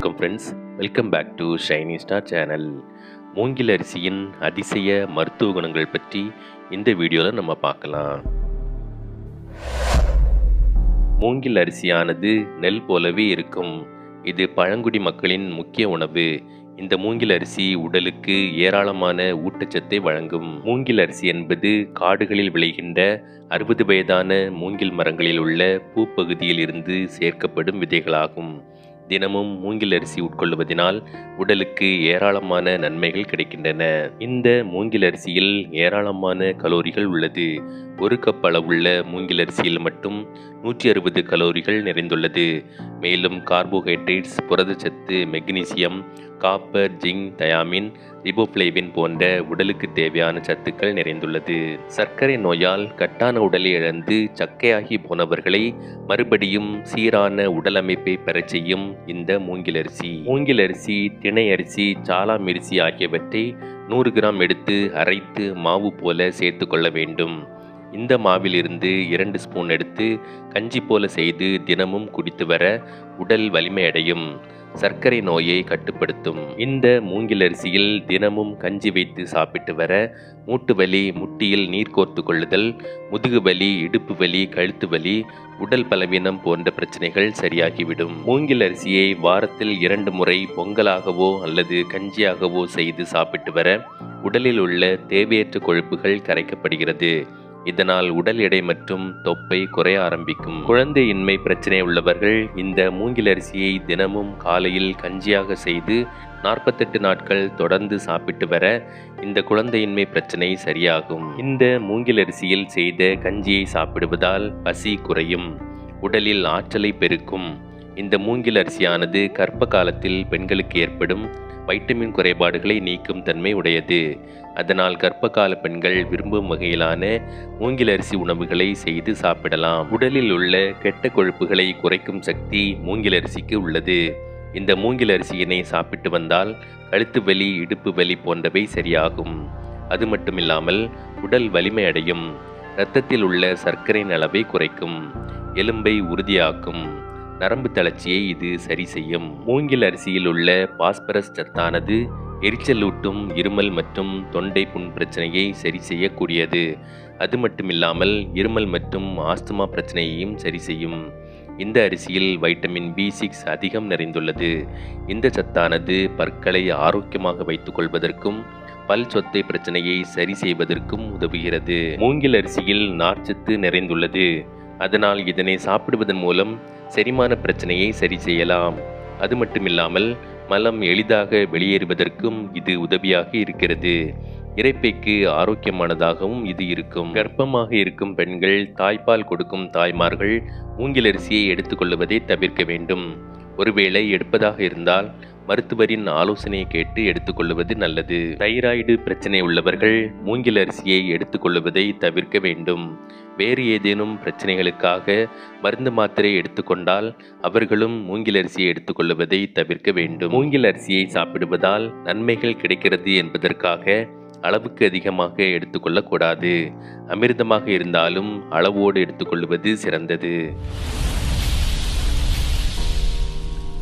வணக்கம் friends welcome back to shiny star channel மூங்கில் அரிசியின் அதிசய மருத்துவ குணங்கள் பற்றி இந்த வீடியோவில் நம்ம பார்க்கலாம். மூங்கில் அரிசியானது நெல் போலவே இருக்கும். இது பழங்குடி மக்களின் முக்கிய உணவு. இந்த மூங்கில் அரிசி உடலுக்கு ஏராளமான ஊட்டச்சத்தை வழங்கும். மூங்கில் அரிசி என்பது காடுகளில் விளைகின்ற அறுபது வயதான மூங்கில் மரங்களில் உள்ள பூப்பகுதியில் இருந்து சேர்க்கப்படும் விதைகளாகும். தினமும் மூங்கில் அரிசி உட்கொள்வதனால் உடலுக்கு ஏராளமான நன்மைகள் கிடைக்கின்றன. இந்த மூங்கில் அரிசியில் ஏராளமான கலோரிகள் உள்ளது. ஒரு கப் அளவுள்ள மூங்கில் அரிசியில் மட்டும் நூற்றி அறுபது கலோரிகள் நிறைந்துள்ளது. மேலும் கார்போஹைட்ரேட்ஸ் புரதச்சத்து magnesium copper zinc thiamine riboflavin போன்ற உடலுக்கு தேவையான சத்துக்கள் நிறைந்துள்ளது. சர்க்கரை நோயால் கட்டான உடலை இழந்து சக்கையாகி போனவர்களை மறுபடியும் சீரான உடலமைப்பை பெறச் செய்யும் இந்த மூங்கிலரிசி மூங்கிலரிசி மூங்கில் அரிசி திணை அரிசி சாலாம் அரிசி ஆகியவற்றை நூறு கிராம் எடுத்து அரைத்து மாவு போல சேர்த்து கொள்ள வேண்டும். இந்த மாவிலிருந்து இரண்டு ஸ்பூன் எடுத்து கஞ்சி போல செய்து தினமும் குடித்து வர உடல் வலிமையடையும். சர்க்கரை நோயை கட்டுப்படுத்தும். இந்த மூங்கில் அரிசியில் தினமும் கஞ்சி வைத்து சாப்பிட்டு வர மூட்டு வலி முட்டியில் நீர் கோர்த்து கொள்ளுதல் முதுகு வலி இடுப்பு வலி கழுத்து வலி உடல் பலவீனம் போன்ற பிரச்சனைகள் சரியாகிவிடும். மூங்கில் அரிசியை வாரத்தில் இரண்டு முறை பொங்கலாகவோ அல்லது கஞ்சியாகவோ செய்து சாப்பிட்டு வர உடலில் உள்ள தேவையற்ற கொழுப்புகள் கரைக்கப்படுகிறது. இதனால் உடல் எடை மற்றும் தொப்பை குறைய ஆரம்பிக்கும். குழந்தையின்மை பிரச்சனை உள்ளவர்கள் இந்த மூங்கிலரிசியை தினமும் காலையில் கஞ்சியாக செய்து நாற்பத்தெட்டு நாட்கள் தொடர்ந்து சாப்பிட்டு வர இந்த குழந்தையின்மை பிரச்சனை சரியாகும். இந்த மூங்கிலரிசியில் செய்த கஞ்சியை சாப்பிடுவதால் பசி குறையும். உடலில் ஆற்றலை பெருக்கும். இந்த மூங்கில் அரிசியானது கர்ப்ப காலத்தில் பெண்களுக்கு ஏற்படும் வைட்டமின் குறைபாடுகளை நீக்கும் தன்மை உடையது. அதனால் கர்ப்பகால பெண்கள் விரும்பும் வகையிலான மூங்கில் அரிசி உணவுகளை செய்து சாப்பிடலாம். உடலில் உள்ள கெட்ட கொழுப்புகளை குறைக்கும் சக்தி மூங்கில் அரிசிக்கு உள்ளது. இந்த மூங்கில் அரிசியினை சாப்பிட்டு வந்தால் கழுத்து வலி இடுப்பு வலி போன்றவை சரியாகும். அது மட்டுமில்லாமல் உடல் வலிமை அடையும். இரத்தத்தில் உள்ள சர்க்கரையின் அளவை குறைக்கும். எலும்பை உறுதியாக்கும். நரம்பு தளர்ச்சியை இது சரி செய்யும். மூங்கில் அரிசியில் உள்ள பாஸ்பரஸ் சத்தானது எரிச்சலூட்டும் இருமல் மற்றும் தொண்டை புண் பிரச்சனையை சரி செய்யக்கூடியது. அது மட்டுமில்லாமல் இருமல் மற்றும் ஆஸ்துமா பிரச்சனையையும் சரி செய்யும். இந்த அரிசியில் வைட்டமின் பி சிக்ஸ் அதிகம் நிறைந்துள்ளது. இந்த சத்தானது பற்களை ஆரோக்கியமாக வைத்துக் கொள்வதற்கும் பல் சொத்தை பிரச்சனையை சரி செய்வதற்கும் உதவுகிறது. மூங்கில் அரிசியில் நார்ச்சத்து நிறைந்துள்ளது. அதனால் இதனை சாப்பிடுவதன் மூலம் செரிமான பிரச்சனையை சரி செய்யலாம். அது மட்டுமில்லாமல் மலம் எளிதாக வெளியேறுவதற்கும் இது உதவியாக இருக்கிறது. இறைப்பைக்கு ஆரோக்கியமானதாகவும் இது இருக்கும். கர்ப்பமாக இருக்கும் பெண்கள் தாய்ப்பால் கொடுக்கும் தாய்மார்கள் மூங்கில் அரிசியை எடுத்துக்கொள்வதை தவிர்க்க வேண்டும். ஒருவேளை எடுப்பதாக இருந்தால் மருத்துவரின் ஆலோசனையை கேட்டு எடுத்துக்கொள்வது நல்லது. தைராய்டு பிரச்சனை உள்ளவர்கள் மூங்கில் அரிசியை எடுத்துக்கொள்வதை தவிர்க்க வேண்டும். வேறு ஏதேனும் பிரச்சனைகளுக்காக மருந்து மாத்திரை எடுத்துக்கொண்டால் அவர்களும் மூங்கில் அரிசியை எடுத்துக்கொள்வதை தவிர்க்க வேண்டும். மூங்கில் அரிசியை சாப்பிடுவதால் நன்மைகள் கிடைக்கிறது என்பதற்காக அளவுக்கு அதிகமாக எடுத்துக்கொள்ளக்கூடாது. அமிர்தமாக இருந்தாலும் அளவோடு எடுத்துக்கொள்வது சிறந்தது.